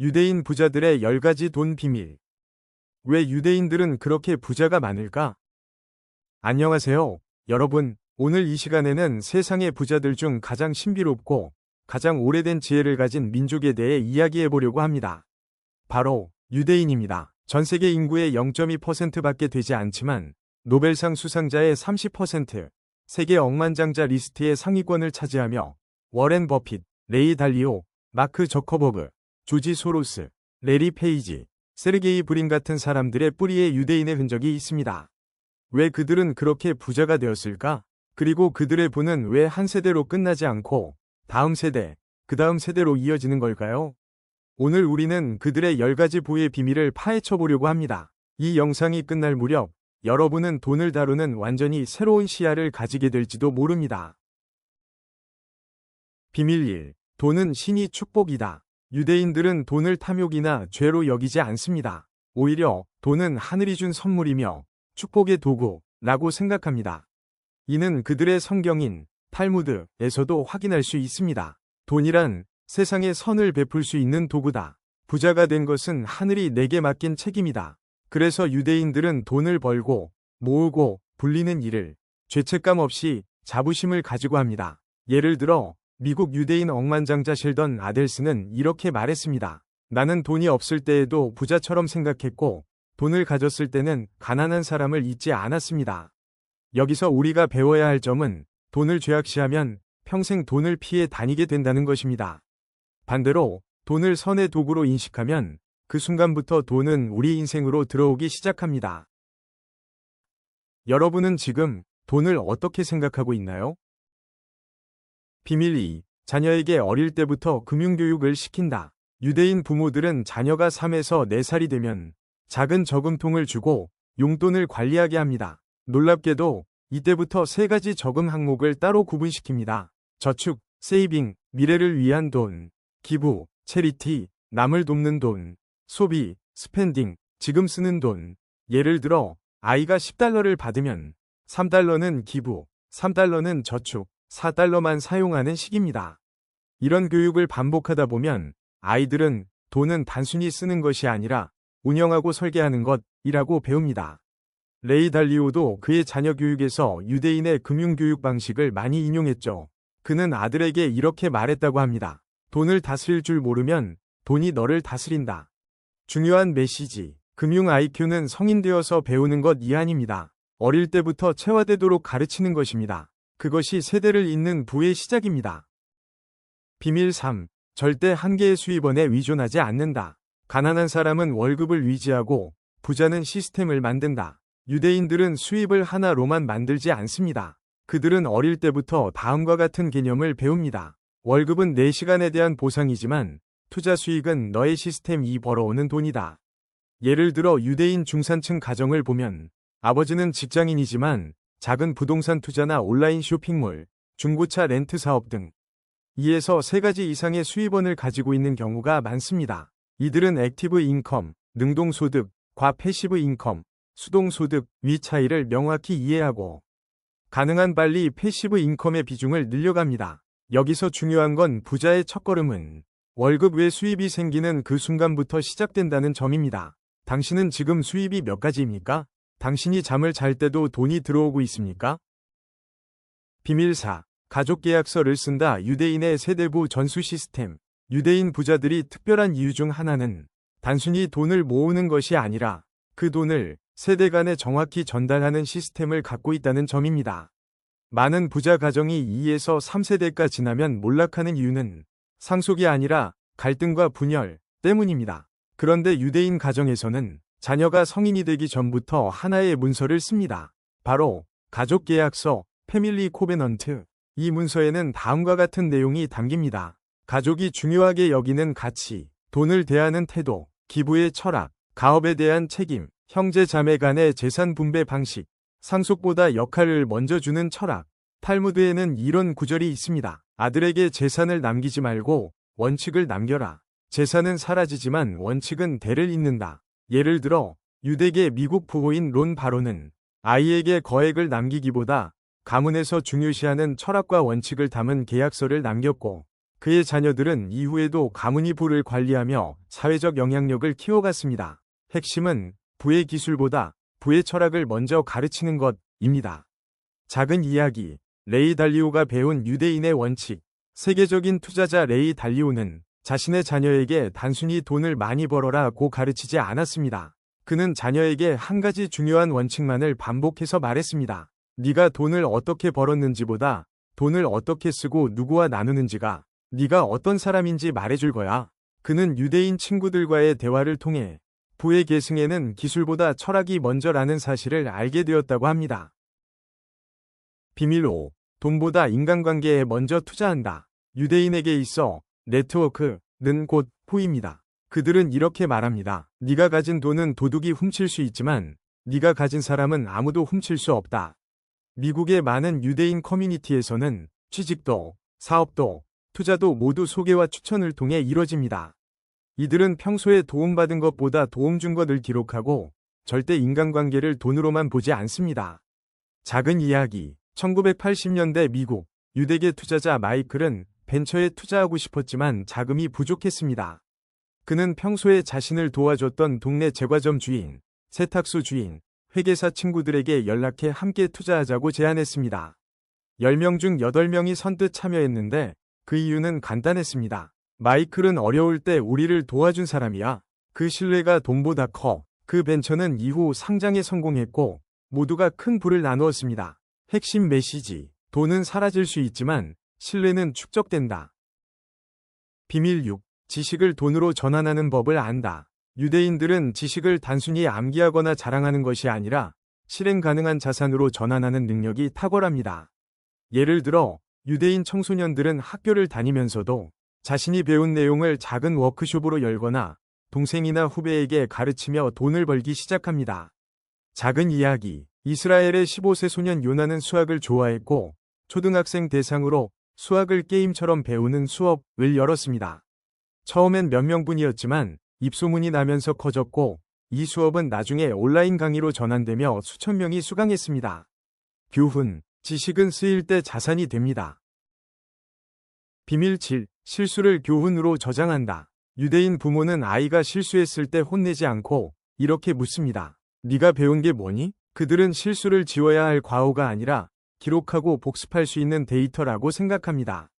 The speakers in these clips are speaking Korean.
유대인 부자들의 10가지 돈 비밀. 왜 유대인들은 그렇게 부자가 많을까? 안녕하세요, 여러분. 오늘 이 시간에는 세상의 부자들 중 가장 신비롭고 가장 오래된 지혜를 가진 민족에 대해 이야기해 보려고 합니다. 바로 유대인입니다. 전 세계 인구의 0.2%밖에 되지 않지만 노벨상 수상자의 30%, 세계 억만장자 리스트의 상위권을 차지하며 워렌 버핏, 레이 달리오, 마크 저커버그, 조지 소로스, 레리 페이지, 세르게이 브린 같은 사람들의 뿌리에 유대인의 흔적이 있습니다. 왜 그들은 그렇게 부자가 되었을까? 그리고 그들의 부는 왜 한 세대로 끝나지 않고 다음 세대, 그 다음 세대로 이어지는 걸까요? 오늘 우리는 그들의 10가지 부의 비밀을 파헤쳐 보려고 합니다. 이 영상이 끝날 무렵 여러분은 돈을 다루는 완전히 새로운 시야를 가지게 될지도 모릅니다. 비밀 1. 돈은 신이 축복이다. 유대인들은 돈을 탐욕이나 죄로 여기지 않습니다. 오히려 돈은 하늘이 준 선물이며 축복의 도구라고 생각합니다. 이는 그들의 성경인 탈무드에서도 확인할 수 있습니다. 돈이란 세상에 선을 베풀 수 있는 도구다. 부자가 된 것은 하늘이 내게 맡긴 책임이다. 그래서 유대인들은 돈을 벌고 모으고 불리는 일을 죄책감 없이 자부심을 가지고 합니다. 예를 들어 미국 유대인 억만장자 실던 아델스는 이렇게 말했습니다. 나는 돈이 없을 때에도 부자처럼 생각했고 돈을 가졌을 때는 가난한 사람을 잊지 않았습니다. 여기서 우리가 배워야 할 점은 돈을 죄악시하면 평생 돈을 피해 다니게 된다는 것입니다. 반대로 돈을 선의 도구로 인식하면 그 순간부터 돈은 우리 인생으로 들어오기 시작합니다. 여러분은 지금 돈을 어떻게 생각하고 있나요? 비밀 2. 자녀에게 어릴 때부터 금융교육을 시킨다. 유대인 부모들은 자녀가 3에서 4살이 되면 작은 저금통을 주고 용돈을 관리하게 합니다. 놀랍게도 이때부터 세 가지 저금 항목을 따로 구분시킵니다. 저축, 세이빙, 미래를 위한 돈, 기부, 체리티, 남을 돕는 돈, 소비, 스펜딩, 지금 쓰는 돈. 예를 들어 아이가 10달러를 받으면 3달러는 기부, 3달러는 저축, 4달러만 사용하는 식입니다. 이런 교육을 반복하다 보면 아이들은 돈은 단순히 쓰는 것이 아니라 운영하고 설계하는 것이라고 배웁니다. 레이 달리오도 그의 자녀 교육에서 유대인의 금융 교육 방식을 많이 인용했죠. 그는 아들에게 이렇게 말했다고 합니다. 돈을 다스릴 줄 모르면 돈이 너를 다스린다. 중요한 메시지. 금융 IQ는 성인 되어서 배우는 것 이한입니다. 어릴 때부터 체화되도록 가르치는 것입니다. 그것이 세대를 잇는 부의 시작입니다. 비밀 3. 절대 한 개의 수입원에 위존하지 않는다. 가난한 사람은 월급을 위지하고 부자는 시스템을 만든다. 유대인들은 수입을 하나로만 만들지 않습니다. 그들은 어릴 때부터 다음과 같은 개념을 배웁니다. 월급은 내 시간에 대한 보상이지만 투자 수익은 너의 시스템이 벌어오는 돈이다. 예를 들어 유대인 중산층 가정을 보면 아버지는 직장인이지만 작은 부동산 투자나 온라인 쇼핑몰, 중고차 렌트 사업 등 2에서 3가지 이상의 수입원을 가지고 있는 경우가 많습니다. 이들은 액티브 인컴, 능동소득, 과 패시브 인컴, 수동소득 위 차이를 명확히 이해하고 가능한 빨리 패시브 인컴의 비중을 늘려갑니다. 여기서 중요한 건 부자의 첫걸음은 월급 외 수입이 생기는 그 순간부터 시작된다는 점입니다. 당신은 지금 수입이 몇 가지입니까? 당신이 잠을 잘 때도 돈이 들어오고 있습니까? 비밀 4. 가족 계약서를 쓴다 유대인의 세대부 전수 시스템. 유대인 부자들이 특별한 이유 중 하나는 단순히 돈을 모으는 것이 아니라 그 돈을 세대 간에 정확히 전달하는 시스템을 갖고 있다는 점입니다. 많은 부자 가정이 2에서 3세대가 지나면 몰락하는 이유는 상속이 아니라 갈등과 분열 때문입니다. 그런데 유대인 가정에서는 자녀가 성인이 되기 전부터 하나의 문서를 씁니다. 바로 가족 계약서, 패밀리 코베넌트. 이 문서에는 다음과 같은 내용이 담깁니다. 가족이 중요하게 여기는 가치, 돈을 대하는 태도, 기부의 철학, 가업에 대한 책임, 형제 자매 간의 재산 분배 방식, 상속보다 역할을 먼저 주는 철학. 탈무드에는 이런 구절이 있습니다. 아들에게 재산을 남기지 말고 원칙을 남겨라. 재산은 사라지지만 원칙은 대를 잇는다. 예를 들어 유대계 미국 부호인 론 바로는 아이에게 거액을 남기기보다 가문에서 중요시하는 철학과 원칙을 담은 계약서를 남겼고 그의 자녀들은 이후에도 가문이 부를 관리하며 사회적 영향력을 키워갔습니다. 핵심은 부의 기술보다 부의 철학을 먼저 가르치는 것입니다. 작은 이야기, 레이 달리오가 배운 유대인의 원칙, 세계적인 투자자 레이 달리오는 자신의 자녀에게 단순히 돈을 많이 벌어라 고 가르치지 않았습니다. 그는 자녀에게 한 가지 중요한 원칙만을 반복해서 말했습니다. 네가 돈을 어떻게 벌었는지보다 돈을 어떻게 쓰고 누구와 나누는지가 네가 어떤 사람인지 말해줄 거야. 그는 유대인 친구들과의 대화를 통해 부의 계승에는 기술보다 철학이 먼저라는 사실을 알게 되었다고 합니다. 비밀 5. 돈보다 인간관계에 먼저 투자한다. 유대인에게 있어 네트워크는 곧 포입니다. 그들은 이렇게 말합니다. 네가 가진 돈은 도둑이 훔칠 수 있지만 네가 가진 사람은 아무도 훔칠 수 없다. 미국의 많은 유대인 커뮤니티에서는 취직도, 사업도, 투자도 모두 소개와 추천을 통해 이뤄집니다. 이들은 평소에 도움받은 것보다 도움 준 것을 기록하고 절대 인간관계를 돈으로만 보지 않습니다. 작은 이야기 1980년대 미국 유대계 투자자 마이클은 벤처에 투자하고 싶었지만 자금이 부족했습니다. 그는 평소에 자신을 도와줬던 동네 제과점 주인, 세탁소 주인, 회계사 친구들에게 연락해 함께 투자하자고 제안했습니다. 10명 중 8명이 선뜻 참여했는데 그 이유는 간단했습니다. 마이클은 어려울 때 우리를 도와준 사람이야. 그 신뢰가 돈보다 커. 그 벤처는 이후 상장에 성공했고 모두가 큰 부를 나누었습니다. 핵심 메시지. 돈은 사라질 수 있지만 신뢰는 축적된다. 비밀 6. 지식을 돈으로 전환하는 법을 안다. 유대인들은 지식을 단순히 암기하거나 자랑하는 것이 아니라 실행 가능한 자산으로 전환하는 능력이 탁월합니다. 예를 들어 유대인 청소년들은 학교를 다니면서도 자신이 배운 내용을 작은 워크숍으로 열거나 동생이나 후배에게 가르치며 돈을 벌기 시작합니다. 작은 이야기 이스라엘의 15세 소년 요나는 수학을 좋아했고 초등학생 대상으로 수학을 게임처럼 배우는 수업을 열었습니다. 처음엔 몇 명뿐이었지만 입소문이 나면서 커졌고 이 수업은 나중에 온라인 강의로 전환되며 수천 명이 수강했습니다. 교훈, 지식은 쓰일 때 자산이 됩니다. 비밀 7. 실수를 교훈으로 저장한다. 유대인 부모는 아이가 실수했을 때 혼내지 않고 이렇게 묻습니다. 네가 배운 게 뭐니? 그들은 실수를 지워야 할 과오가 아니라 기록하고 복습할 수 있는 데이터라고 생각합니다.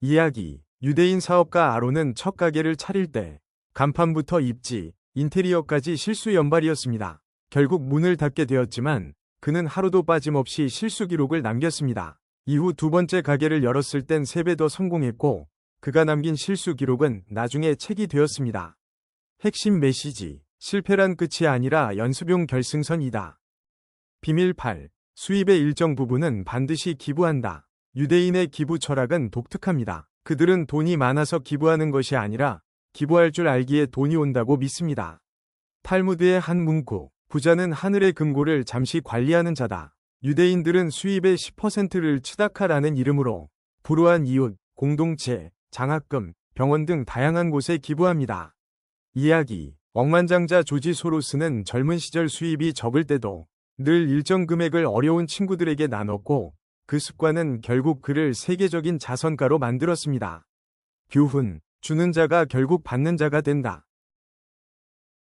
이야기 유대인 사업가 아론은 첫 가게를 차릴 때 간판부터 입지, 인테리어까지 실수 연발이었습니다. 결국 문을 닫게 되었지만 그는 하루도 빠짐없이 실수 기록을 남겼습니다. 이후 두 번째 가게를 열었을 땐 3배 더 성공했고 그가 남긴 실수 기록은 나중에 책이 되었습니다. 핵심 메시지 실패란 끝이 아니라 연습용 결승선이다. 비밀 8. 수입의 일정 부분은 반드시 기부한다. 유대인의 기부 철학은 독특합니다. 그들은 돈이 많아서 기부하는 것이 아니라 기부할 줄 알기에 돈이 온다고 믿습니다. 탈무드의 한 문구, 부자는 하늘의 금고를 잠시 관리하는 자다. 유대인들은 수입의 10%를 치다카라는 이름으로 불우한 이웃, 공동체, 장학금, 병원 등 다양한 곳에 기부합니다. 이야기 억만장자 조지 소로스는 젊은 시절 수입이 적을 때도 늘 일정 금액을 어려운 친구들에게 나눴고 그 습관은 결국 그를 세계적인 자선가로 만들었습니다. 교훈, 주는 자가 결국 받는 자가 된다.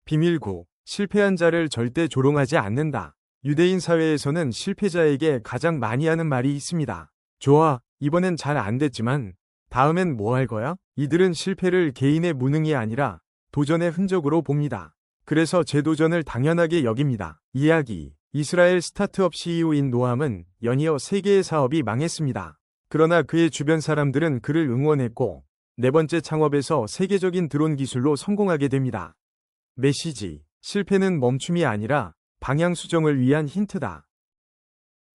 비밀 9. 실패한 자를 절대 조롱하지 않는다. 유대인 사회에서는 실패자에게 가장 많이 하는 말이 있습니다. 좋아, 이번엔 잘 안 됐지만 다음엔 뭐 할 거야? 이들은 실패를 개인의 무능이 아니라 도전의 흔적으로 봅니다. 그래서 재도전을 당연하게 여깁니다. 이야기 이스라엘 스타트업 CEO인 노함은 연이어 3개의 사업이 망했습니다. 그러나 그의 주변 사람들은 그를 응원했고 네 번째 창업에서 세계적인 드론 기술로 성공하게 됩니다. 메시지 실패는 멈춤이 아니라 방향 수정을 위한 힌트다.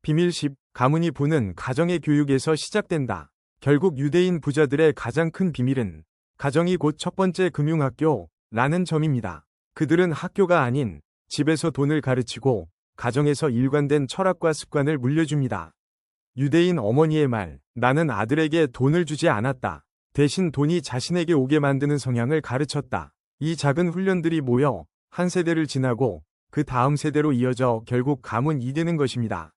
비밀 10 가문이 부는 가정의 교육에서 시작된다. 결국 유대인 부자들의 가장 큰 비밀은 가정이 곧 첫 번째 금융학교라는 점입니다. 그들은 학교가 아닌 집에서 돈을 가르치고 가정에서 일관된 철학과 습관을 물려줍니다. 유대인 어머니의 말, 나는 아들에게 돈을 주지 않았다. 대신 돈이 자신에게 오게 만드는 성향을 가르쳤다. 이 작은 훈련들이 모여 한 세대를 지나고 그 다음 세대로 이어져 결국 가문이 되는 것입니다.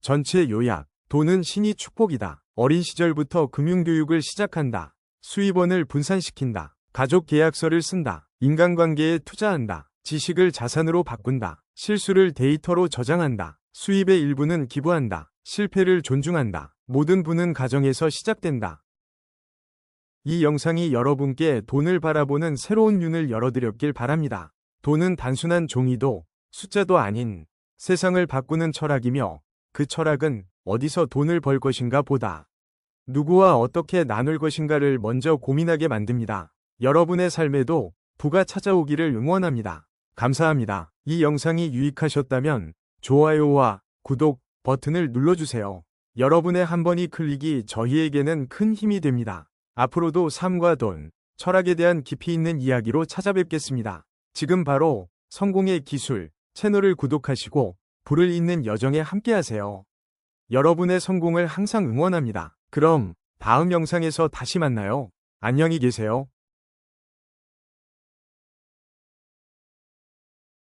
전체 요약. 돈은 신이 축복이다. 어린 시절부터 금융교육을 시작한다. 수입원을 분산시킨다. 가족 계약서를 쓴다. 인간관계에 투자한다. 지식을 자산으로 바꾼다. 실수를 데이터로 저장한다. 수입의 일부는 기부한다. 실패를 존중한다. 모든 부는 가정에서 시작된다. 이 영상이 여러분께 돈을 바라보는 새로운 눈을 열어드렸길 바랍니다. 돈은 단순한 종이도 숫자도 아닌 세상을 바꾸는 철학이며 그 철학은 어디서 돈을 벌 것인가 보다 누구와 어떻게 나눌 것인가를 먼저 고민하게 만듭니다. 여러분의 삶에도 부가 찾아오기를 응원합니다. 감사합니다. 이 영상이 유익하셨다면 좋아요와 구독 버튼을 눌러주세요. 여러분의 한 번의 클릭이 저희에게는 큰 힘이 됩니다. 앞으로도 삶과 돈, 철학에 대한 깊이 있는 이야기로 찾아뵙겠습니다. 지금 바로 성공의 기술 채널을 구독하시고 불을 잇는 여정에 함께하세요. 여러분의 성공을 항상 응원합니다. 그럼 다음 영상에서 다시 만나요. 안녕히 계세요.